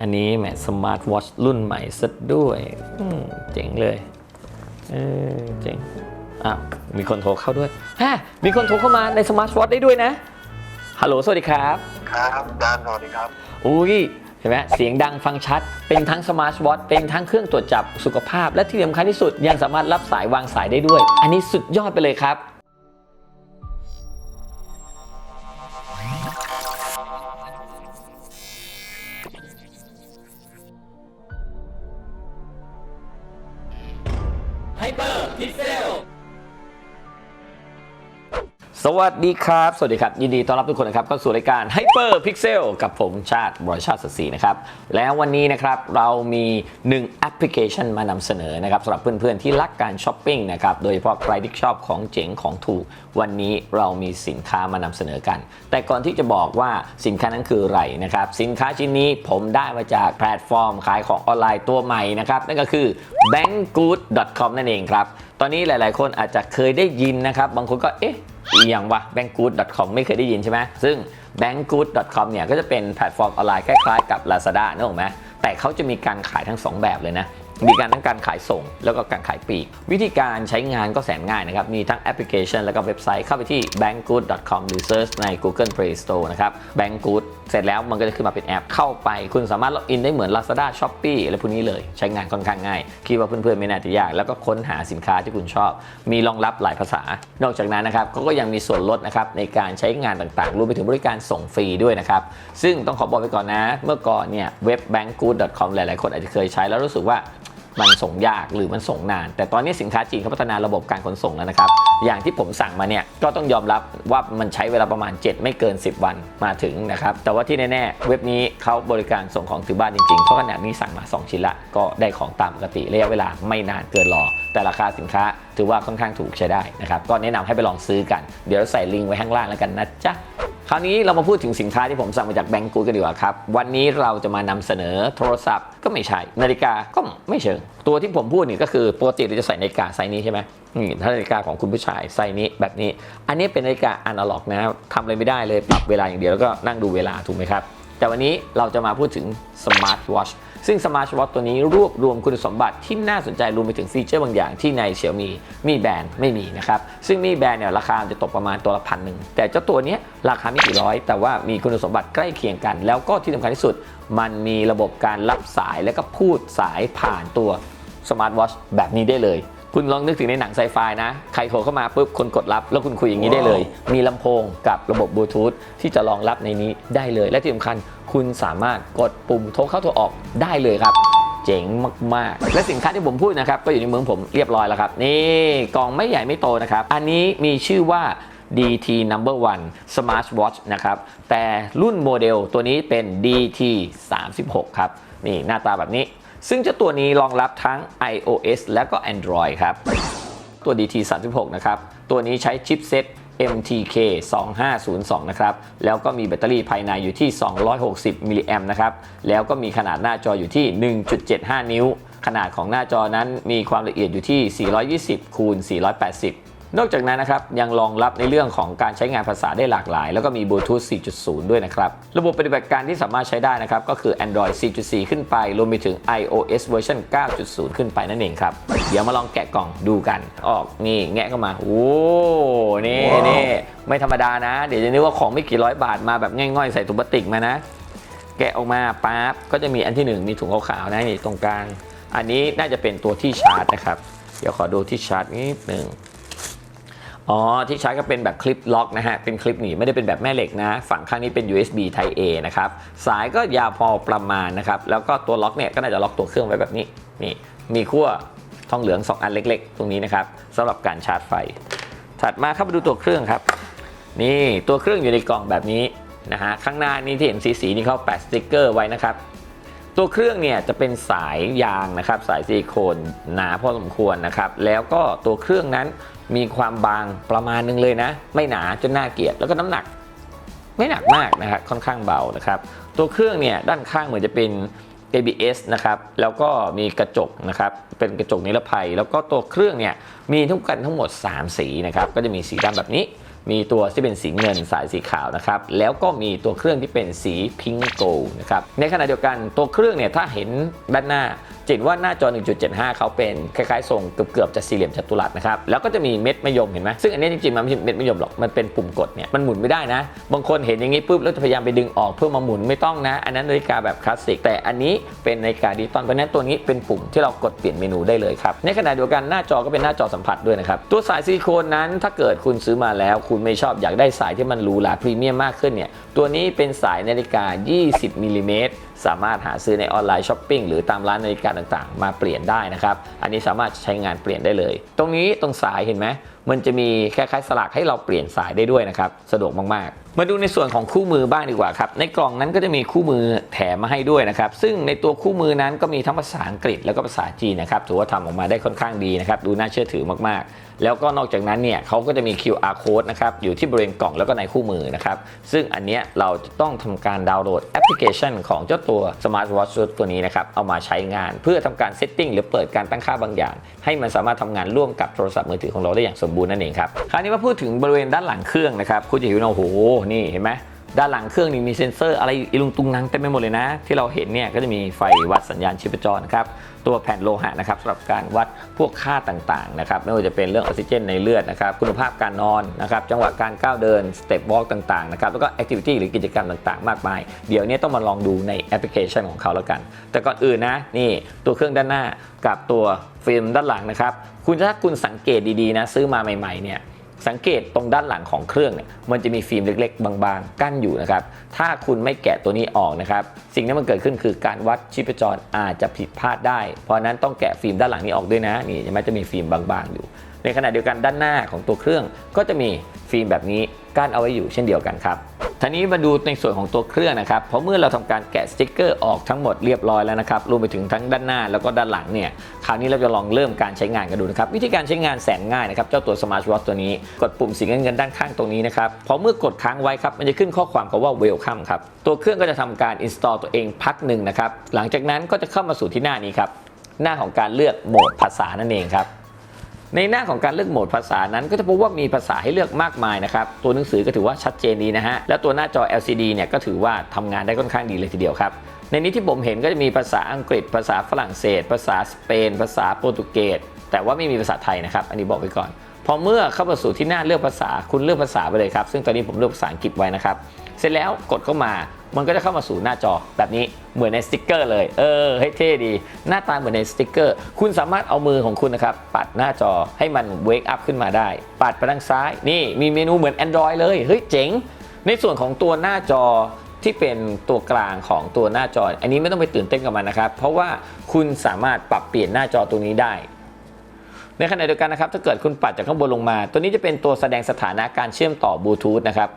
อันนี้แหมสมาร์ทวอชรุ่นใหม่ซะด้วยอืมเจ๋งเลย เออเจ๋ง อ้าว มีคนโทรเข้าด้วยฮะมีคนโทรเข้ามาในสมาร์ทวอชได้ด้วยนะ ฮัลโหล สวัสดีครับ ครับอาจารย์สวัสดีครับ อุ้ย เห็นไหมเสียงดังฟังชัด เป็นทั้งสมาร์ทวอทเป็นทั้งเครื่องตรวจจับสุขภาพ และที่สำคัญที่สุดยังสามารถรับสายวางสายได้ด้วย อันนี้สุดยอดไปเลยครับ สวัสดีครับ สวัสดีครับ ยินดีต้อนรับทุกคนนะครับเข้าสู่รายการ Hyper Pixel กับผมชาติบรอยชาติสศรีนะครับ แล้ววันนี้นะครับเรามี 1 แอปพลิเคชันมานำเสนอนะครับสำหรับเพื่อนๆ ที่รักการช้อปปิ้งนะครับ โดยเฉพาะใครที่ชอบของเจ๋งของถูก วันนี้เรามีสินค้ามานำเสนอกัน แต่ก่อนที่จะบอกว่าสินค้านั้นคืออะไรนะครับ สินค้าชิ้นนี้ผมได้มาจากแพลตฟอร์มขายของออนไลน์ตัวใหม่นะครับนั่นก็คือ bankgood.com นั่นเองครับ ตอนนี้หลาย ๆ คนอาจจะเคยได้ยินนะครับ บางคนก็เอ๊ะอีย่างวะ bankgood.com ไม่เคยได้ยินใช่ไหมซึ่ง bankgood.com เนี่ยก็จะเป็นแพลตฟอร์มออนไลน์คล้าย ๆ กับ Lazada นึกออกไหมแต่เขาจะมีการขายทั้ง 2 แบบเลยนะ มีการทั้งการขายส่ง แล้วก็การขายปลีก วิธีการใช้งานก็แสนง่ายนะครับ มีทั้งแอปพลิเคชัน แล้วก็เว็บไซต์เข้าไปที่ bankgood.com หรือ search ใน Google Play Store นะครับ bankgood เสร็จแล้วมันก็จะขึ้นมาเป็นแอปเข้าไป คุณสามารถล็อกอินได้เหมือน Lazada Shopee อะไรพวกนี้เลย ใช้งานค่อนข้างง่าย คิดว่าเพื่อนๆไม่น่าจะยาก แล้วก็ค้นหาสินค้าที่คุณชอบ มีรองรับหลายภาษา นอกจากนั้นนะครับเขาก็ยังมีส่วนลดนะครับในการใช้งานต่างๆรวมไปถึงบริการส่งฟรีด้วยนะครับซึ่งต้องขอบอกไปก่อนนะ เมื่อก่อนเนี่ยเว็บ bankgood.com หลายๆ คนอาจจะเคยใช้แล้วรู้สึกว่า มันส่งยากหรือมันส่งนาน แต่ตอนนี้สินค้าจีนเขาพัฒนาระบบการขนส่งแล้วนะครับ อย่างที่ผมสั่งมาเนี่ยก็ต้องยอมรับว่ามันใช้เวลาประมาณ 7 ไม่เกิน 10 วันมาถึงนะครับ แต่ว่าที่แน่ๆ เว็บนี้เขาบริการส่งของถึงบ้านจริงๆ เพราะขนาดนี้สั่งมา 2 ชิ้นละก็ได้ของตามปกติระยะเวลาไม่นานเกินรอ แต่ราคาสินค้าถือว่าค่อนข้างถูกใช้ได้นะครับก็แนะนำให้ไปลองซื้อกัน เดี๋ยวใส่ลิงก์ไว้ข้างล่างแล้วกันนะจ๊ะ คราวนี้เรามาพูดถึงสินค้าที่ผมสั่งมาจากแบงก์กูกันดีกว่าครับ วันนี้เราจะมานำเสนอโทรศัพท์ก็ไม่ใช่ นาฬิกาก็ไม่เชิง ตัวที่ผมพูดนี่ก็คือปกติเราจะใส่นาฬิกาไซส์นี้ใช่ไหมนี่ถ้านาฬิกาของคุณผู้ชายไซส์นี้แบบนี้ อันนี้เป็นนาฬิกาอนาล็อกนะทำอะไรไม่ได้เลยปรับเวลาอย่างเดียวแล้วก็นั่งดูเวลาถูกไหมครับ แต่วันนี้เราจะมาพูดถึงสมาร์ทวอช ซึ่งสมาร์ทวอทตัวนี้รวบรวมคุณสมบัติที่น่าสนใจรวมไปถึงฟีเจอร์บางอย่างที่ในเสี่ยมีมีแบรนด์ไม่มีนะครับ ซึ่งมีแบรนด์เนี่ยราคาจะตกประมาณตัวละพันหนึ่งแต่เจ้าตัวเนี้ยราคาไม่กี่ร้อย แต่ว่ามีคุณสมบัติใกล้เคียงกัน แล้วก็ที่สำคัญที่สุด มันมีระบบการรับสายและก็พูดสายผ่านตัวสมาร์ทวอชแบบนี้ได้เลยคุณลองนึกถึงในหนังไซไฟนะ ใครโทรเข้ามาปุ๊บ คนกดรับ แล้วคุณคุยอย่างนี้ได้เลย มีลำโพงกับระบบบลูทูธที่จะรองรับในนี้ได้เลย และที่สำคัญ คุณสามารถกดปุ่มโทรเข้าโทรออกได้เลยครับ เจ๋งมาก ๆ และสินค้าที่ผมพูดนะครับ ก็อยู่ในมือผมเรียบร้อยแล้วครับ นี่กล่องไม่ใหญ่ไม่โตนะครับ อันนี้มีชื่อว่า DT Number One Smart Watch นะครับ แต่รุ่นโมเดลตัวนี้เป็น DT 36 ครับ นี่หน้าตาแบบนี้ ซึ่งเจ้าตัวนี้รองรับทั้ง iOS และก็ Android ครับ ตัว DT 36 นะครับ ตัวนี้ใช้ชิปเซ็ต MTK 2502นะครับ แล้วก็มีแบตเตอรี่ภายในอยู่ที่ 260 มิลลิแอมนะครับ แล้วก็มีขนาดหน้าจออยู่ที่ 1.75 นิ้ว ขนาดของหน้าจอนั้นมีความละเอียดอยู่ที่ 420 คูณ 480 นอกจากนั้นนะครับยังรองรับในเรื่องของการใช้งานภาษาได้หลากหลาย แล้วก็มีบลูทูธ4.0 ด้วยนะครับ ระบบปฏิบัติการที่สามารถใช้ได้นะครับ ก็คือ Android 4.4 ขึ้นไป รวมไปถึง iOS เวอร์ชัน9.0 ขึ้นไปนั่นเองครับ เดี๋ยวมาลองแกะกล่องดูกัน ออกนี่แงะเข้ามา โอ้นี่นี่ไม่ธรรมดานะ เดี๋ยวจะนึกว่าของไม่กี่ร้อยบาทมาแบบง่อยๆใส่ถุงพลาสติกมานะ แกะออกมาปั๊บก็จะมีอันที่หนึ่งมีถุงขาวๆนะนี่ตรงกลางอันนี้น่าจะเป็นตัวที่ชาร์จนะครับเดี๋ยวขอดูที่ชาร์จนิดหนึ่ง อ๋อ ที่ใช้ก็เป็นแบบคลิปล็อกนะฮะ เป็นคลิปหนีไม่ได้เป็นแบบแม่เหล็กนะ ฝั่งข้างนี้เป็น USB Type A นะครับ สายก็ยาวพอประมาณนะครับ แล้วก็ตัวล็อกเนี่ยก็น่าจะล็อกตัวเครื่องไว้แบบนี้ นี่ มีขั้วทองเหลือง 2 อันเล็ก ๆ ตรงนี้นะครับสำหรับการชาร์จไฟ ถัดมาเข้าไปดูตัวเครื่องครับ นี่ตัวเครื่องอยู่ในกล่องแบบนี้นะฮะ ข้างหน้านี้ที่เห็นสีสีนี่เขาแปะสติกเกอร์ไว้นะครับ ตัวเครื่องเนี่ยจะเป็นสายยางนะครับ สายซิลิโคนหนาพอสมควรนะครับ แล้วก็ตัวเครื่องนั้น มีความบางประมาณนึงเลยนะ ไม่หนาจนน่าเกลียดแล้วก็น้ำหนัก ไม่หนักมากนะครับค่อนข้างเบานะครับ ตัวเครื่องเนี่ยด้านข้างเหมือนจะเป็น ABS นะครับแล้วก็มีกระจกนะครับเป็นกระจกนิรภัย แล้วก็ตัวเครื่องเนี่ยมีทุกกันทั้งหมด 3 สีนะครับก็จะมีสีดำแบบนี้ มีตัวที่เป็นสีเงินสายสีขาวนะครับแล้วก็มีตัวเครื่องที่เป็นสีพิงโกนะครับในขณะเดียวกันตัวเครื่องเนี่ยถ้าเห็นด้านหน้า จะเห็นว่าหน้าจอ 1.75 เขาเป็นคล้ายๆทรงเกือบๆจะสี่เหลี่ยมจัตุรัสนะครับ แล้วก็จะมีเม็ดมะยมเห็นไหมซึ่งอันนี้จริงๆมันไม่ใช่เม็ดมะยมหรอก มันเป็นปุ่มกดเนี่ยมันหมุนไม่ได้นะ บางคนเห็นอย่างนี้ปุ๊บแล้วจะพยายามไปดึงออกเพื่อมาหมุนไม่ต้องนะ อันนั้นนาฬิกาแบบคลาสสิกแต่อันนี้เป็นนาฬิกาดิจิตอลเพราะฉะนั้นตัวนี้เป็นปุ่มที่เรากดเปลี่ยนเมนูได้เลยครับในขณะเดียวกันหน้าจอก็เป็นหน้าจอสัมผัสด้วยนะครับตัวสายซิลิโคนนั้นถ้าเกิดคุณซื้อมาแล้ว คุณไม่ชอบอยากได้สายที่มันหรูหราพรีเมียมมากขึ้นเนี่ยตัวนี้เป็นสายนาฬิกา 20มิลลิเมตรสามารถหาซื้อในออนไลน์ช้อปปิ้งหรือตามร้านนาฬิกาต่างๆ มาเปลี่ยนได้นะครับ อันนี้สามารถใช้งานเปลี่ยนได้เลย ตรงนี้ตรงสายเห็นไหม มันจะมีคล้ายๆสลักให้เราเปลี่ยนสายได้ด้วยนะครับ สะดวกมากๆ มาดูในส่วนของคู่มือบ้างดีกว่าครับ ในกล่องนั้นก็จะมีคู่มือแถมมาให้ด้วยนะครับ ซึ่งในตัวคู่มือนั้นก็มีทั้งภาษาอังกฤษแล้วก็ภาษาจีนนะครับ ถือว่าทำออกมาได้ค่อนข้างดีนะครับ ดูน่าเชื่อถือมากๆ แล้วก็นอกจากนั้นเนี่ยเขาก็จะมี QR code นะครับ อยู่ที่บริเวณกล่องแล้วก็ในคู่มือนะครับ ซึ่งอันเนี้ยเราจะต้องทำการดาวน์โหลดแอปพลิเคชัน ของเจ้าตัว Smart Watch ตัวนี้นะครับ เอามาใช้งาน เพื่อทำการเซตติ้งหรือเปิดการตั้งค่าบางอย่าง ให้มันสามารถทำงานร่วมกับโทรศัพท์มือถือของเราได้อย่างสมบูรณ์นั่นเองครับ คราวนี้มาพูดถึงบริเวณด้านหลังเครื่องนะครับ คุณจะเห็นว่าโอ้โห นี่เห็นไหม ด้านหลังเครื่องนี่มีเซ็นเซอร์อะไรอีลุงตุงนังเต็มไปหมดเลยนะ ที่เราเห็นเนี่ยก็จะมีไฟวัดสัญญาณชีพจรนะครับ ตัวแผ่นโลหะนะครับสำหรับการวัดพวกค่าต่างๆนะครับไม่ว่าจะเป็นเรื่องออกซิเจนในเลือดนะครับ คุณภาพการนอนนะครับ จังหวะการก้าวเดินสเต็ปวอล์กต่างๆนะครับแล้วก็แอคทิวิตี้หรือกิจกรรมต่างๆ มากมาย เดี๋ยวนี้ต้องมาลองดูในแอปพลิเคชันของเขาแล้วกัน แต่ก่อนอื่นนะนี่ตัวเครื่องด้านหน้ากับตัวฟิล์มด้านหลังนะครับคุณถ้าคุณสังเกตดีๆนะซื้อมาใหม่ๆเนี่ย สังเกตตรงด้านหลังของเครื่องเนี่ยมันจะมีฟิล์มเล็ก ๆ บางๆ กั้นอยู่นะครับ ถ้าคุณไม่แกะตัวนี้ออกนะครับ สิ่งที่มันเกิดขึ้นคือการวัดชีพจรอาจจะผิดพลาดได้ เพราะนั้นต้องแกะฟิล์มด้านหลังนี้ออกด้วยนะนี่ใช่ไหมจะมีฟิล์มบางๆอยู่ ในขณะเดียวกันด้านหน้าของตัวเครื่อง ก็จะมีฟิล์มแบบนี้กั้นเอาไว้อยู่เช่นเดียวกันครับทีนี้มาดูในส่วนของตัวเครื่องนะครับ เพราะเมื่อเราทำการแกะสติกเกอร์ออกทั้งหมดเรียบร้อยแล้วนะครับ รวมไปถึงทั้งด้านหน้าแล้วก็ด้านหลังเนี่ย คราวนี้เราจะลองเริ่มการใช้งานกันดูนะครับ วิธีการใช้งานแสนง่ายนะครับ เจ้าตัว Smart Watch ตัวนี้ กดปุ่มสีเงินๆด้านข้างตรงนี้นะครับ พอเมื่อกดค้างไว้ครับ มันจะขึ้นข้อความคำว่า Welcome ครับ ตัวเครื่องก็จะทำการ install ตัวเองพักหนึ่งนะครับ หลังจากนั้นก็จะเข้ามาสู่ที่หน้านี้ครับ หน้าของการเลือกโหมดภาษานั่นเองครับ ในหน้าของการเลือกโหมดภาษานั้นก็จะพบว่ามีภาษาให้เลือกมากมายนะครับ ตัวหนังสือก็ถือว่าชัดเจนดีนะฮะ และตัวหน้าจอ LCD เนี่ยก็ถือว่าทำงานได้ค่อนข้างดีเลยทีเดียวครับ ในนี้ที่ผมเห็นก็จะมีภาษาอังกฤษ ภาษาฝรั่งเศส ภาษาสเปน ภาษาโปรตุเกส แต่ว่าไม่มีภาษาไทยนะครับ อันนี้บอกไว้ก่อน พอเมื่อเข้ามาสู่ที่หน้าเลือกภาษา คุณเลือกภาษาไปเลยครับ ซึ่งตอนนี้ผมเลือกภาษาอังกฤษไว้นะครับ เสร็จแล้วกดเข้ามา มันก็จะเข้ามาสู่หน้าจอแบบนี้เหมือนในสติกเกอร์เลย เออให้เท่ดี หน้าตาเหมือนในสติกเกอร์ คุณสามารถเอามือของคุณนะครับ ปัดหน้าจอให้มันเวกอัพขึ้นมาได้ ปัดไปทางซ้าย นี่มีเมนูเหมือน Android เลย เฮ้ยเจ๋ง ในส่วนของตัวหน้าจอที่เป็นตัวกลางของตัวหน้าจอ อันนี้ไม่ต้องไปตื่นเต้นกับมันนะครับ เพราะว่าคุณสามารถปรับเปลี่ยนหน้าจอตรงนี้ได้ ในขณะเดียวกันนะครับถ้าเกิดคุณปัดจากข้างบนลงมา ตัวนี้จะเป็นตัวแสดงสถานะการเชื่อมต่อบลูทูธนะครับ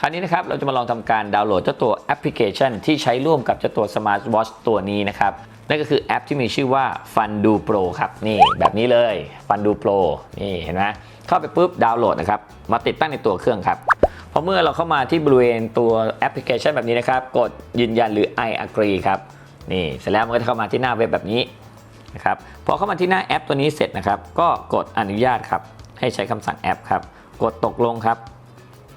คราวนี้นะครับเราจะมาลองทำการดาวน์โหลดเจ้าตัวแอปพลิเคชัน ที่ใช้ร่วมกับเจ้าตัว Smart Watch ตัวนี้นะครับนั่นก็คือแอปที่มีชื่อว่า Fundu Pro ครับนี่แบบนี้เลย Fundu Pro นี่เห็นไหมเข้าไปปุ๊บดาวน์โหลดนะครับมาติดตั้งในตัวเครื่องครับพอเมื่อเราเข้ามาที่บริเวณตัวแอปพลิเคชันแบบนี้นะครับ กดยืนยันหรือ I agree ครับนี่เสร็จแล้วมันก็จะเข้ามาที่หน้าเว็บแบบนี้ นะครับพอเข้ามาที่หน้าแอปตัวนี้เสร็จนะครับ ก็กดอนุญาตครับให้ใช้คำสั่งแอปครับ กดตกลงครับ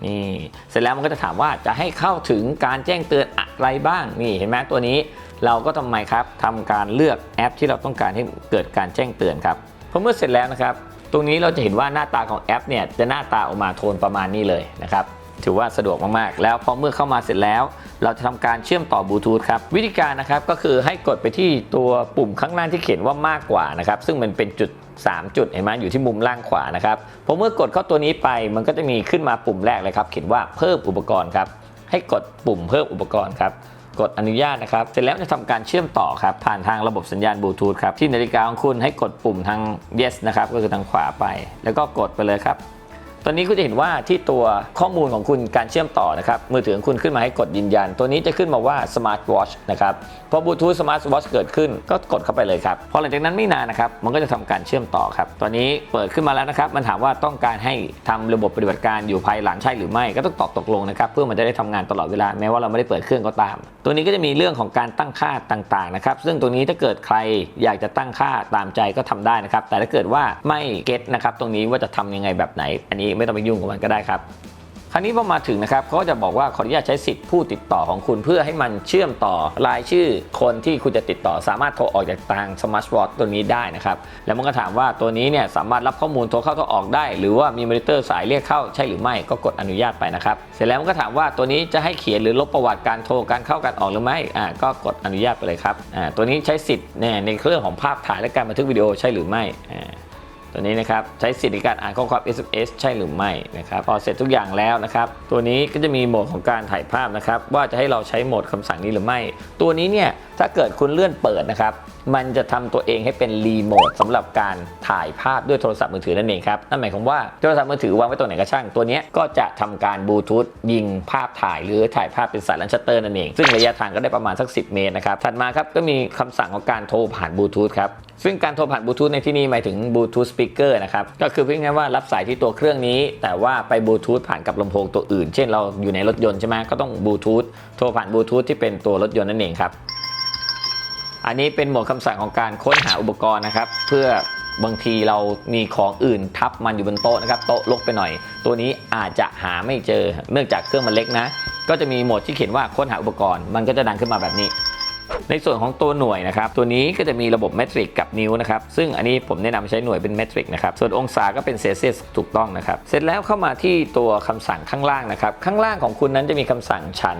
นี่เสร็จแล้วมันก็จะถามว่าจะให้เข้าถึงการแจ้งเตือนอะไรบ้างนี่เห็นไหมตัวนี้เราก็ทำไมครับทำการเลือกแอปที่เราต้องการให้เกิดการแจ้งเตือนครับพอเมื่อเสร็จแล้วนะครับ ตรงนี้เราจะเห็นว่าหน้าตาของแอปเนี่ยจะหน้าตาออกมาโทนประมาณนี้เลยนะครับ ถือว่าสะดวกมากๆ แล้วพอเมื่อเข้ามาเสร็จแล้ว เราจะทำการเชื่อมต่อบลูทูธครับ วิธีการนะครับก็คือให้กดไปที่ตัวปุ่มข้างล่างที่เขียนว่ามากกว่านะครับ ซึ่งมันเป็นจุด 3 จุดเห็นไหมอยู่ที่มุมล่างขวานะครับพอเมื่อกดเข้าตัวนี้ไปมันก็จะมีขึ้นมาปุ่มแรกเลยครับ เขียนว่าเพิ่มอุปกรณ์ครับ ให้กดปุ่มเพิ่มอุปกรณ์ครับกดอนุญาตนะครับ เสร็จแล้วจะทำการเชื่อมต่อครับ ผ่านทางระบบสัญญาณบลูทูธครับ ที่นาฬิกาของคุณให้กดปุ่มทาง yes นะครับ ก็คือทางขวาไป แล้วก็กดไปเลยครับ ตอนนี้คุณจะเห็นว่าที่ตัวข้อมูลของคุณการเชื่อมต่อนะครับมือถือของคุณขึ้นมาให้กดยืนยัน ตัวนี้จะขึ้นมาว่า Smart Watch นะครับพอบลูทูธ Smart Watch เกิดขึ้นก็กดเข้าไปเลยครับพอหลังจากนั้นไม่นานนะครับมันก็จะทำการเชื่อมต่อครับตอนนี้เปิดขึ้นมาแล้วนะครับมันถามว่าต้องการให้ทำระบบปฏิบัติการอยู่ภายหลังใช่หรือไม่ก็ต้องตอบตกลงนะครับเพื่อมันจะได้ทำงานตลอดเวลาแม้ว่าเราไม่ได้เปิดเครื่องก็ตาม ตัวนี้ก็จะมีเรื่องของการตั้งค่าต่างๆนะครับซึ่งตัวนี้ถ้าเกิดใครอยากจะตั้งค่าตามใจก็ทำได้นะครับแต่ถ้าเกิดว่าไม่เก็ตนะครับตรงนี้ว่าจะทำยังไงแบบไหนอันนี้ไม่ต้องไปยุ่งกับมันก็ได้ครับคราวนี้พอมาถึงนะครับเขาก็จะบอกว่าขออนุญาตใช้สิทธิ์ผู้ติดต่อของคุณเพื่อให้มันเชื่อมต่อรายชื่อคนที่คุณจะติดต่อสามารถโทรออกจากทางสมาร์ทวอทตัวนี้ได้นะครับ แล้วมันก็ถามว่าตัวนี้เนี่ยสามารถรับข้อมูลโทรเข้าโทรออกได้ หรือว่ามีมอนิเตอร์สายเรียกเข้าใช่หรือไม่ก็กดอนุญาตไปนะครับ เสร็จแล้วมันก็ถามว่าตัวนี้จะให้เขียนหรือลบประวัติการโทรการเข้าการออกหรือไม่อ่าก็กดอนุญาตไปเลยครับอ่าตัวนี้ใช้สิทธิ์เนี่ยในเครื่องของภาพถ่ายและการบันทึกวิดีโอใช่หรือไม่อ่า ตัวนี้นะครับใช้สิทธิในการอ่านข้อความ SMS ใช่หรือไม่นะครับพอเสร็จทุกอย่างแล้วนะครับ ตัวนี้ก็จะมีโหมดของการถ่ายภาพนะครับ ว่าจะให้เราใช้โหมดคำสั่งนี้หรือไม่ ตัวนี้เนี่ยถ้าเกิดคุณเลื่อนเปิดนะครับ มันจะทำตัวเองให้เป็นรีโมทสำหรับการถ่ายภาพด้วยโทรศัพท์มือถือนั่นเองครับ นั่นหมายความว่าโทรศัพท์มือถือวางไว้ตรงไหนก็ช่าง ตัวนี้ก็จะทำการบลูทูธยิงภาพถ่ายหรือถ่ายภาพเป็นสายลันชัตเตอร์นั่นเอง ซึ่งระยะทางก็ได้ประมาณสัก 10 เมตรนะครับ ถัดมาครับก็มีคำสั่งของการโทรผ่านบลูทูธครับซึ่งการโทรผ่านบลูทูธในที่นี้หมายถึงบลูทูธสปีกเกอร์นะครับ ก็คือเพียงแค่ว่ารับสายที่ตัวเครื่องนี้ แต่ว่าไปบลูทูธผ่านกับลำโพงตัวอื่น เช่นเราอยู่ในรถยนต์ใช่ไหมก็ต้องบลูทูธโทรผ่านบลูทูธที่เป็นตัวรถยนต์นั่นเองครับ อันนี้เป็นโหมดคำสั่งของการค้นหาอุปกรณ์นะครับ เพื่อบางทีเรามีของอื่นทับมันอยู่บนโต๊ะนะครับโต๊ะลกไปหน่อย ตัวนี้อาจจะหาไม่เจอเนื่องจากเครื่องมันเล็กนะ ก็จะมีโหมดที่เขียนว่าค้นหาอุปกรณ์ มันก็จะดังขึ้นมาแบบนี้ ในส่วนของตัวหน่วยนะครับ ตัวนี้ก็จะมีระบบเมตริกกับนิ้วนะครับ ซึ่งอันนี้ผมแนะนำใช้หน่วยเป็นเมตริกนะครับ ส่วนองศาก็เป็นเซลเซียสถูกต้องนะครับ เสร็จแล้วเข้ามาที่ตัวคำสั่งข้างล่างนะครับ ข้างล่างของคุณนั้นจะมีคำสั่งฉัน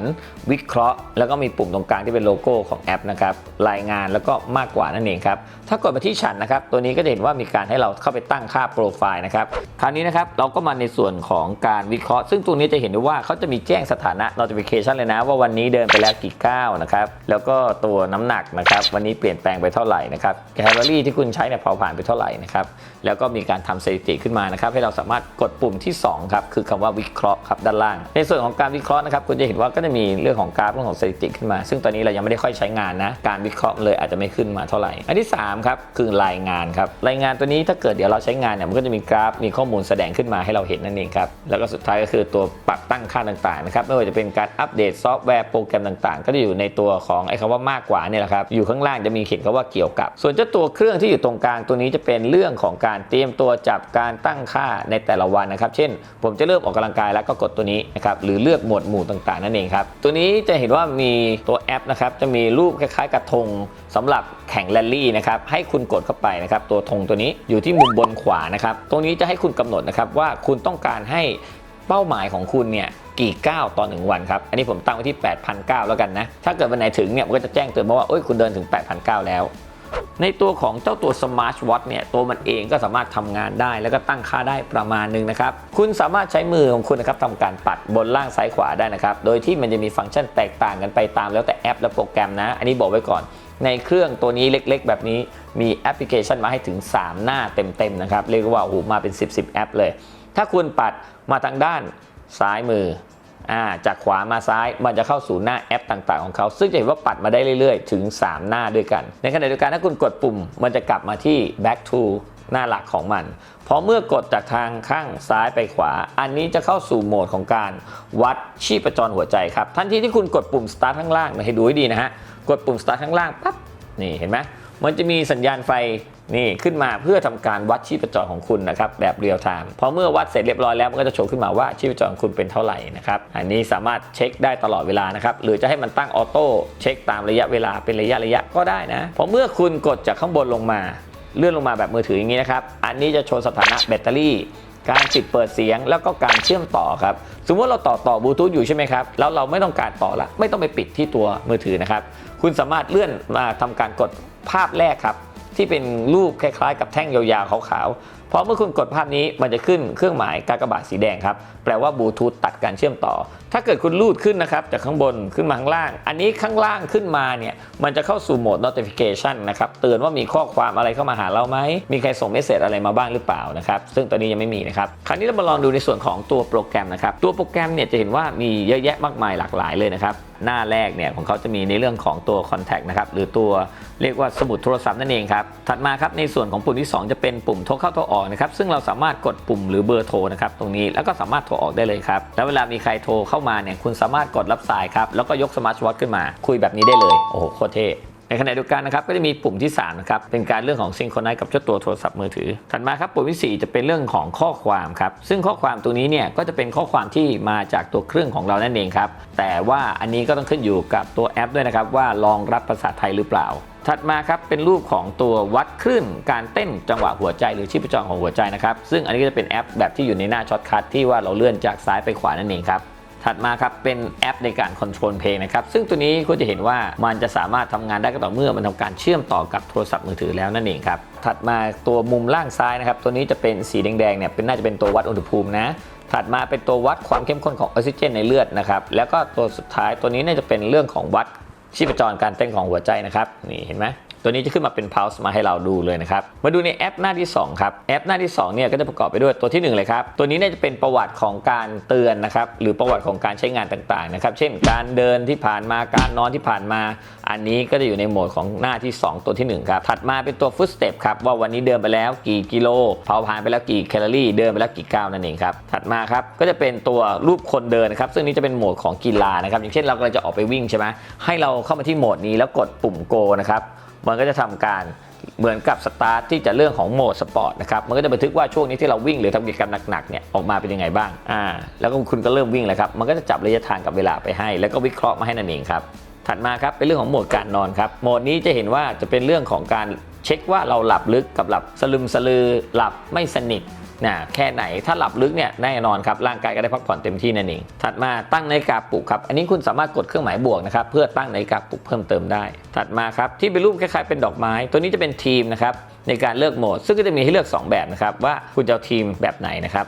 วิเคราะห์ แล้วก็มีปุ่มตรงกลางที่เป็นโลโก้ของแอปนะครับรายงานแล้วก็มากกว่านั่นเองครับ ถ้ากดไปที่ฉันนะครับ ตัวนี้ก็จะเห็นว่ามีการให้เราเข้าไปตั้งค่าโปรไฟล์นะครับ คราวนี้นะครับเราก็มาในส่วนของการวิเคราะห์ ซึ่งตรงนี้จะเห็นได้ว่าเขาจะมีแจ้งสถานะ notification เลยนะ ว่าวันนี้เดินไปแล้วกี่ก้าวนะครับ แล้วก็ตัวน้ำหนักนะครับ วันนี้เปลี่ยนแปลงไปเท่าไหร่นะครับแคลอรี่ที่คุณใช้เนี่ยเผาผ่านไปเท่าไหร่นะครับ แล้วก็มีการทำสถิติขึ้นมานะครับให้เราสามารถกดปุ่มที่2ครับคือคำว่าวิเคราะห์ครับด้านล่าง ในส่วนของการวิเคราะห์นะครับคุณจะเห็นว่าก็จะมีเรื่องของกราฟเรื่องของสถิติขึ้นมา ซึ่งตอนนี้เรายังไม่ได้ค่อยใช้งานนะการวิเคราะห์เลยอาจจะไม่ขึ้นมาเท่าไหร่ อันที่3ครับคือรายงานครับรายงานตัวนี้ถ้าเกิดเดี๋ยวเราใช้งานเนี่ยมันก็จะมีกราฟมีข้อมูลแสดงขึ้นมาให้เราเห็นนั่นเองครับแล้วก็สุดท้ายก็คือตัวปรับตั้งค่าต่างๆนะครับไม่ว่าจะเป็นการอัปเดตซอฟต์แวร์โปรแกรมต่างๆ ก็จะอยู่ในตัวของไอ้คำว่ามากกว่าเนี่ยแหละครับอยู่ข้างล่างจะมีเขียนคำว่าเกี่ยวกับ ส่วนเจ้าตัวเครื่องที่อยู่ตรงกลางตัวนี้จะเป็นเรื่องของการเตรียมตัวจับการตั้งค่าในแต่ละวันนะครับ เช่น ผมจะเริ่มออกกำลังกายแล้วก็กดตัวนี้นะครับหรือเลือกหมวดหมู่ต่างๆ นั่นเองครับ ตัวนี้จะเห็นว่ามีตัวแอปนะครับจะมีรูปคล้ายๆกระทงสำหรับแข่งแรลลี่นะครับให้คุณกดเข้าไปนะครับตัวธงตัวนี้อยู่ที่มุมบนขวานะครับตรงนี้จะให้คุณกำหนดนะครับว่าคุณต้องการให้เป้าหมายของคุณเนี่ยกี่ก้าวต่อหนึ่งวันครับ อันนี้ผมตั้งไว้ที่ 8,009 แล้วกันนะ ถ้าเกิดวันไหนถึงเนี่ยมันก็จะแจ้งเตือนมาว่าเอ้ยคุณเดินถึง 8,009 แล้ว ในตัวของเจ้าตัว Smart Watch เนี่ยตัวมันเองก็สามารถทำงานได้ แล้วก็ตั้งค่าได้ประมาณหนึงนะครับ คุณสามารถใช้มือของคุณนะครับทำการปัดบนล่างซ้ายขวาได้นะครับ โดยที่มันจะมีฟังก์ชันแตกต่างกันไปตามแล้วแต่แอปและโปรแกรมนะ อันนี้บอกไว้ก่อน ในเครื่องตัวนี้เล็กๆ แบบนี้มีแอปพลิเคชันมาให้ถึง 3 หน้าเต็มๆนะครับเรียกว่าโอ้โหมาเป็น 10 10 แอปเลย ถ้าคุณปัดมาทางด้านซ้ายมือ จากขวามาซ้ายมันจะเข้าสู่หน้าแอปต่างๆของเขา ซึ่งจะเห็นว่าปัดมาได้เรื่อยๆ ถึง 3 หน้าด้วยกัน ในขณะเดียวกันถ้าคุณกดปุ่ม มันจะกลับมาที่ back to หน้าหลักของมันพอเมื่อกดจากทางข้างซ้ายไปขวา อันนี้จะเข้าสู่โหมดของการวัดชีพจรหัวใจครับ ทันทีที่คุณกดปุ่ม start ข้างล่างนะให้ดูให้ดีนะฮะ กดปุ่ม start ข้างล่างปั๊บนี่เห็นไหม มันจะมีสัญญาณไฟนี่ขึ้นมาเพื่อทำการวัดชีพจรของคุณนะครับแบบเรียลไทม์พอเมื่อวัดเสร็จเรียบร้อยแล้วมันก็จะโชว์ขึ้นมาว่าชีพจรของคุณเป็นเท่าไหร่นะครับอันนี้สามารถเช็คได้ตลอดเวลานะครับหรือจะให้มันตั้งออโต้เช็คตามระยะเวลาเป็นระยะระยะก็ได้นะพอเมื่อคุณกดจากข้างบนลงมา เลื่อนลงมาแบบมือถืออย่างนี้นะครับอันนี้จะโชว์สถานะแบตเตอรี่การปิดเปิดเสียงแล้วก็การเชื่อมต่อครับ สมมติเราต่อต่อบลูทูธอยู่ใช่ไหมครับ แล้วเราไม่ต้องการต่อละ ไม่ต้องไปปิดที่ตัวมือถือนะครับ คุณสามารถเลื่อนมาทำการกด ภาพแรกครับ ที่เป็นรูปคล้ายๆ กับแท่งยาวๆขาวๆเพราะเมื่อคุณกดภาพนี้มันจะขึ้นเครื่องหมายกากบาทสีแดงครับแปลว่าบลูทูธตัดการเชื่อมต่อ ถ้าเกิดคุณลูดขึ้นนะครับจากข้างบนขึ้นมาข้างล่าง อันนี้ข้างล่างขึ้นมาเนี่ยมันจะเข้าสู่โหมด notification นะครับเตือนว่ามีข้อความอะไรเข้ามาหาเราไหมมีใครส่งเมสเซจอะไรมาบ้างหรือเปล่านะครับซึ่งตอนนี้ยังไม่มีนะครับคราวนี้เรามาลองดูในส่วนของตัวโปรแกรมนะครับตัวโปรแกรมเนี่ยจะเห็นว่ามีเยอะแยะมากมายหลากหลายเลยนะครับ หน้าแรกเนี่ยของเขาจะมีในเรื่องของตัว contact นะครับหรือตัวเรียกว่าสมุดโทรศัพท์นั่นเองครับถัดมาครับในส่วนของปุ่มที่ 2 จะเป็นปุ่มโทรเข้าโทรออกนะครับซึ่งเราสามารถกดปุ่มหรือเบอร์โทรนะครับตรงนี้แล้วก็สามารถโทรออกได้เลยครับแล้วเวลามีใครโทรเข้ามาเนี่ยคุณสามารถกดรับสายครับแล้วก็ยกสมาร์ทวอทขึ้นมาคุยแบบนี้ได้เลยโอ้โหโคตรเท่ ในขณะเดียวกันนะครับก็จะมีปุ่มที่3นะครับเป็นการเรื่องของซิงโครไนซ์กับเจ้าตัวโทรศัพท์มือถือ ถัดมาครับปุ่มที่ 4 จะเป็นเรื่องของข้อความครับซึ่งข้อความตัวนี้เนี่ยก็จะเป็นข้อความที่มาจากตัวเครื่องของเรานั่นเองครับแต่ว่าอันนี้ก็ต้องขึ้นอยู่กับตัวแอปด้วยนะครับว่ารองรับภาษาไทยหรือเปล่าถัดมาครับเป็นรูปของตัววัดคลื่นการเต้นจังหวะหัวใจหรือชีพจรของหัวใจนะครับซึ่งอันนี้ก็จะเป็นแอปแบบที่อยู่ในหน้าช็อตคัทที่ว่าเราเลื่อนจากซ้ายไปขวานั่นเองครับ ถัดมาครับเป็นแอปในการคอนโทรลเพลงนะครับซึ่งตัวนี้คุณจะเห็นว่ามันจะสามารถทำงานได้ก็ต่อเมื่อมันทำการเชื่อมต่อกับโทรศัพท์มือถือแล้วนั่นเองครับถัดมาตัวมุมล่างซ้ายนะครับตัวนี้จะเป็นสีแดงๆเนี่ยเป็นน่าจะเป็นตัววัดอุณหภูมินะถัดมาเป็นตัววัดความเข้มข้นของออกซิเจนในเลือดนะครับแล้วก็ตัวสุดท้ายตัวนี้น่าจะเป็นเรื่องของวัดชีพจรการเต้นของหัวใจนะครับนี่เห็นไหม ตัวนี้จะขึ้นมาเป็น pulse มาให้เราดูเลยนะครับ มาดูในแอปหน้าที่ 2 ครับ แอปหน้าที่2เนี่ยก็จะประกอบไปด้วยตัวที่ 1 เลยครับ ตัวนี้เนี่ยจะเป็นประวัติของการเตือนนะครับ หรือประวัติของการใช้งานต่างๆนะครับ เช่น การเดินที่ผ่านมา การนอนที่ผ่านมา อันนี้ก็จะอยู่ในโหมดของหน้าที่ 2 ตัวที่ 1 ครับ ถัดมาเป็นตัว footstep ครับ ว่าวันนี้เดินไปแล้วกี่กิโล เผาผลาญไปแล้วกี่แคลอรี่ เดินไปแล้วกี่ก้าวนั่นเองครับ ถัดมาครับ ก็จะเป็นตัวรูปคนเดินนะครับ ซึ่งนี้จะเป็นโหมดของกีฬานะครับ อย่างเช่นเรากำลังจะออกไปวิ่งใช่ไหมให้เราเข้ามาที่โหมดนี้แล้วกดปุ่ม go นะครับ มันก็จะทำการเหมือนกับสตาร์ทที่จะเรื่องของโหมดสปอร์ตนะครับ มันก็จะบันทึกว่าช่วงนี้ที่เราวิ่งหรือทำกิจกรรมหนักๆเนี่ยออกมาเป็นยังไงบ้าง อ่า แล้วก็คุณก็เริ่มวิ่งแล้วครับ มันก็จะจับระยะทางกับเวลาไปให้ แล้วก็วิเคราะห์มาให้นั่นเองครับ ถัดมาครับเป็นเรื่องของโหมดการนอนครับ โหมดนี้จะเห็นว่าจะเป็นเรื่องของการเช็คว่าเราหลับลึกกับหลับสลึมสลือหลับไม่สนิท นะแค่ไหนถ้าหลับลึกเนี่ยแน่นอนครับร่างกายก็ได้พักผ่อนเต็มที่นั่นเองถัดมาตั้งนาฬิกาปลุกครับอันนี้คุณสามารถกดเครื่องหมายบวกนะครับเพื่อตั้งนาฬิกาปลุกเพิ่มเติมได้ ถัดมาครับที่เป็นรูปคล้ายๆเป็นดอกไม้ ตัวนี้จะเป็นทีมนะครับ ในการเลือกโหมด ซึ่งก็จะมีให้เลือก 2 แบบนะครับ ว่าคุณจะเอาทีมแบบไหนนะครับ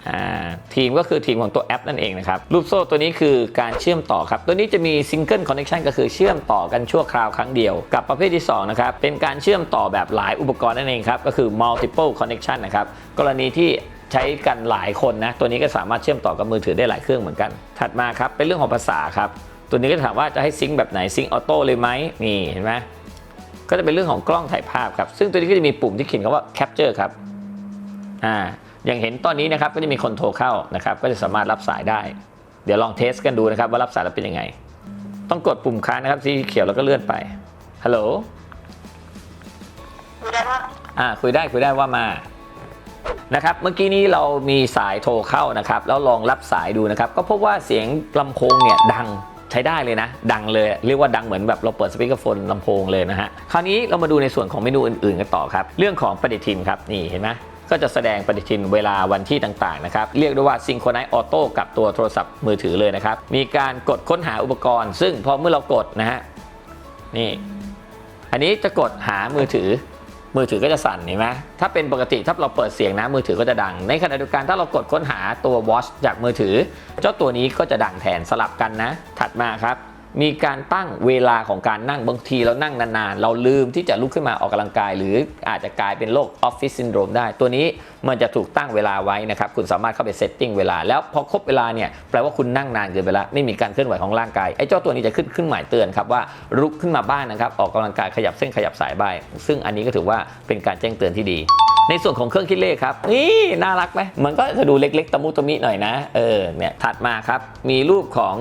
ทีมก็คือทีมของตัวแอปนั่นเองนะครับ รูปโซ่ตัวนี้คือการเชื่อมต่อครับ ตัวนี้จะมีซิงเกิลคอนเน c t ชันก็คือเชื่อมต่อกันชั่วคราวครั้งเดียว กับประเภทที่สองนะครับ เป็นการเชื่อมต่อแบบหลายอุปกรณ์นั่นเองครับ ก็คือ multiple connection นะครับ กรณีที่ใช้กันหลายคนนะ ตัวนี้ก็สามารถเชื่อมต่อกับมือถือได้หลายเครื่องเหมือนกัน ถัดมาครับเป็นเรื่องของภาษาครับ ตัวนี้ก็ถามว่าจะให้ซิงค์แบบไหนซิงค์ออโต้เลยไหมนี่เห็นไหม ก็จะเป็นเรื่องของกล้องถ่ายภาพครับ ซึ่งตัวนี้ก็จะมีปุ่มที่เขียนคำว่า capture ครับอ่าอย่างเห็นตอนนี้นะครับก็จะมีคนโทรเข้านะครับ ก็จะสามารถรับสายได้ เดี๋ยวลองเทสกันดูนะครับ ว่ารับสายแล้วเป็นยังไง ต้องกดปุ่มค้างนะครับสีเขียวแล้วก็เลื่อนไปฮัลโหลคุยได้ปะอ่าคุยได้คุยได้ว่ามานะครับเมื่อกี้นี้เรามีสายโทรเข้านะครับ แล้วลองรับสายดูนะครับ ก็พบว่าเสียงลำโพงเนี่ยดังใช้ได้เลยนะ ดังเลยเรียกว่าดังเหมือนแบบเราเปิดสปีกเกอร์โฟนลำโพงเลยนะฮะคราวนี้เรามาดูในส่วนของเมนูอื่นๆกันต่อครับ เรื่องของปฏิทินครับนี่เห็นไหมก็จะแสดงปฏิทินเวลาวันที่ต่างๆนะครับ เรียกได้ว่าซิงโครไนซ์ออโต้กับตัวโทรศัพท์มือถือเลยนะครับ มีการกดค้นหาอุปกรณ์ ซึ่งพอเมื่อเรากดนะฮะนี่ อันนี้จะกดหามือถือ มือถือก็จะสั่นเห็นไหมถ้าเป็นปกติถ้าเราเปิดเสียงนะมือถือก็จะดัง ในขณะเดียวกันถ้าเรากดค้นหาตัว watch จากมือถือ เจ้าตัวนี้ก็จะดังแทนสลับกันนะ ถัดมาครับ มีการตั้งเวลาของการนั่งบางทีเรานั่งนานๆ เราลืมที่จะลุกขึ้นมาออกกำลังกาย หรืออาจจะกลายเป็นโรคออฟฟิศซินโดรมได้ ตัวนี้มันจะถูกตั้งเวลาไว้นะครับ คุณสามารถเข้าไปเซตติ้งเวลา แล้วพอครบเวลาเนี่ยแปลว่าคุณนั่งนานเกินไปแล้วไม่มีการเคลื่อนไหวของร่างกายไอ้เจ้าตัวนี้จะขึ้นขึ้นหมายเตือนครับว่าลุกขึ้นมาบ้านนะครับออกกำลังกายขยับเส้นขยับสายใบซึ่งอันนี้ก็ถือว่าเป็นการแจ้งเตือนที่ดีในส่วนของเครื่องคิดเลขครับนี่น่ารักไหมมันก็จะดูเล็กๆตะมุตะมิหน่อยนะเออเนี่ยถัดมาครับมีรูปของ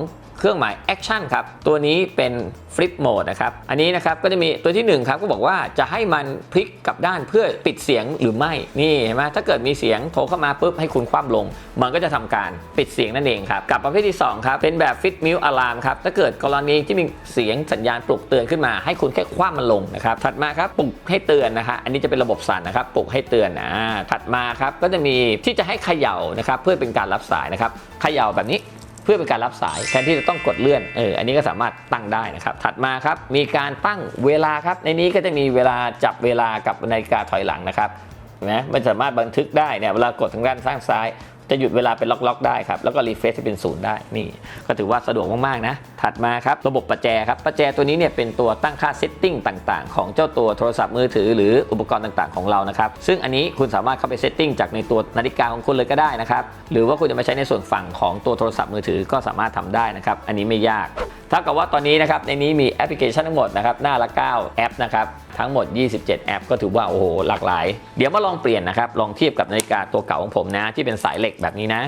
เครื่องหมายแอคชั่นครับ ตัวนี้เป็นฟลิปโหมดนะครับ อันนี้นะครับก็จะมีตัวที่1ครับก็บอกว่าจะให้มันพลิกกลับด้านเพื่อปิดเสียงหรือไม่ นี่เห็นไหมถ้าเกิดมีเสียงโทรเข้ามาปุ๊บให้คุณคว่ำลง มันก็จะทำการปิดเสียงนั่นเองครับ กับประเภทที่2ครับเป็นแบบฟิตมิวอะลามครับ ถ้าเกิดกรณีที่มีเสียงสัญญาณปลุกเตือนขึ้นมา ให้คุณแค่คว่ำมันลงนะครับ ถัดมาครับปลุกให้เตือนนะคะ อันนี้จะเป็นระบบสั่นนะครับปลุกให้เตือนอ่าถัดมาครับก็จะมีที่จะให้เขย่านะครับเพื่อเป็นการรับสายนะครับเขย่าแบบนี้ เพื่อเป็นการรับสายแทนที่จะต้องกดเลื่อนเอออันนี้ก็สามารถตั้งได้นะครับถัดมาครับมีการตั้งเวลาครับในนี้ก็จะมีเวลาจับเวลากับนาฬิกาถอยหลังนะครับเห็นไหมมันสามารถบันทึกได้เนี่ยเวลากดทางด้านข้างซ้าย จะหยุดเวลาเป็นล็อกๆได้ครับ แล้วก็รีเฟรชให้เป็นศูนย์ได้ นี่ ก็ถือว่าสะดวกมาก ๆ นะ ถัดมาครับ ระบบประแจครับ ประแจตัวนี้เนี่ยเป็นตัวตั้งค่าเซตติ้งต่างๆ ของเจ้าตัวโทรศัพท์มือถือหรืออุปกรณ์ต่างๆ ของเรานะครับ ซึ่งอันนี้คุณสามารถเข้าไปเซตติ้งจากในตัวนาฬิกาของคุณเลยก็ได้นะครับ หรือว่าคุณจะมาใช้ในส่วนฝั่งของตัวโทรศัพท์มือถือก็สามารถทำได้นะครับ อันนี้ไม่ยาก เท่ากับว่าตอนนี้นะครับในนี้มีแอปพลิเคชันทั้งหมดนะครับหน้าละ9แอปนะครับ ทั้งหมด 27 แอป ก็ถือว่าโอ้โหหลากหลาย เดี๋ยวมาลองเปลี่ยนนะครับ ลองเทียบกับนาฬิกาตัวเก่าของผมนะ ที่เป็นสายเหล็กแบบนี้นะ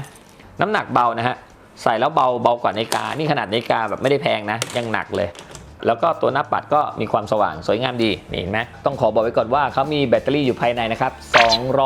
น้ำหนักเบานะฮะ ใส่แล้วเบาเบากว่านาฬิกา นี่ขนาดนาฬิกาแบบไม่ได้แพงนะ ยังหนักเลย แล้วก็ตัวหน้าปัดก็มีความสว่างสวยงามดีนี่เห็นไหมต้องขอบอกไว้ก่อนว่าเขามีแบตเตอรี่อยู่ภายในนะครับ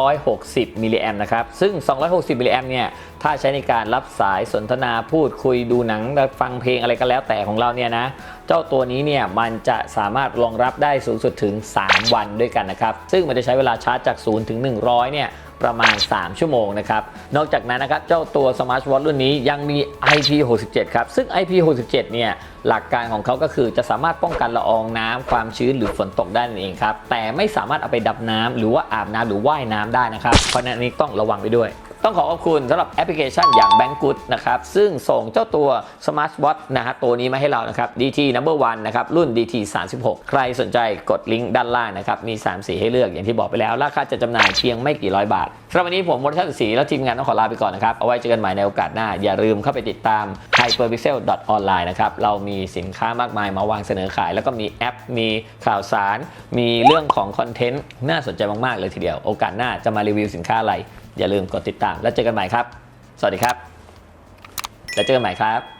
260 มิลลิแอมนะครับ ซึ่ง 260 มิลลิแอมเนี่ย ถ้าใช้ในการรับสายสนทนาพูดคุยดูหนังฟังเพลงอะไรก็แล้วแต่ของเราเนี่ยนะ เจ้าตัวนี้เนี่ยมันจะสามารถรองรับได้สูงสุดถึง 3 วันด้วยกันนะครับ ซึ่งมันจะใช้เวลาชาร์จจาก 0 ถึง 100 เนี่ย ประมาณ 3 ชั่วโมงนะครับนอกจากนั้นนะครับเจ้าตัวสมาร์ทวอทรุ่นนี้ยังมี IP67 ครับซึ่ง IP67 เนี่ยหลักการของเขาก็คือจะสามารถป้องกันละอองน้ำความชื้นหรือฝนตกได้นั่นเองครับแต่ไม่สามารถเอาไปดับน้ำหรือว่าอาบน้ำหรือว่ายน้ำได้นะครับเพราะนั้นนี้ต้องระวังไปด้วย ต้องขอขอบคุณสำหรับแอปพลิเคชันอย่าง b a n k g o o d นะครับ ซึ่งส่งเจ้าตัว Smart Watch นะฮะตัวนี้มาให้เรานะครับ DT Number 1นะครับ รุ่น DT 36 ใครสนใจกดลิงก์ด้านล่างนะครับ มี 3 สีให้เลือกอย่างที่บอกไปแล้ว ราคาจะจำหน่ายเพียงไม่กี่ร้อยบาทสำหรับวันนี้ผมมรชัดสีและทีมงานต้องขอลาไปก่อนนะครับ เอาไว้เจอกันใหม่ในโอกาสหน้า อย่าลืมเข้าไปติดตาม hyperpixel.online นะครับ เรามีสินค้ามากมายมาวางเสนอขาย แล้วก็มีแอป มีข่าวสาร มีเรื่องของคอนเทนต์น่าสนใจมากๆเลยทีเดียว โอกาสหน้าจะมารีวิวสินค้าอะไรอย่าลืมกดติดตามแล้วเจอกันใหม่ครับ สวัสดีครับ แล้วเจอกันใหม่ครับ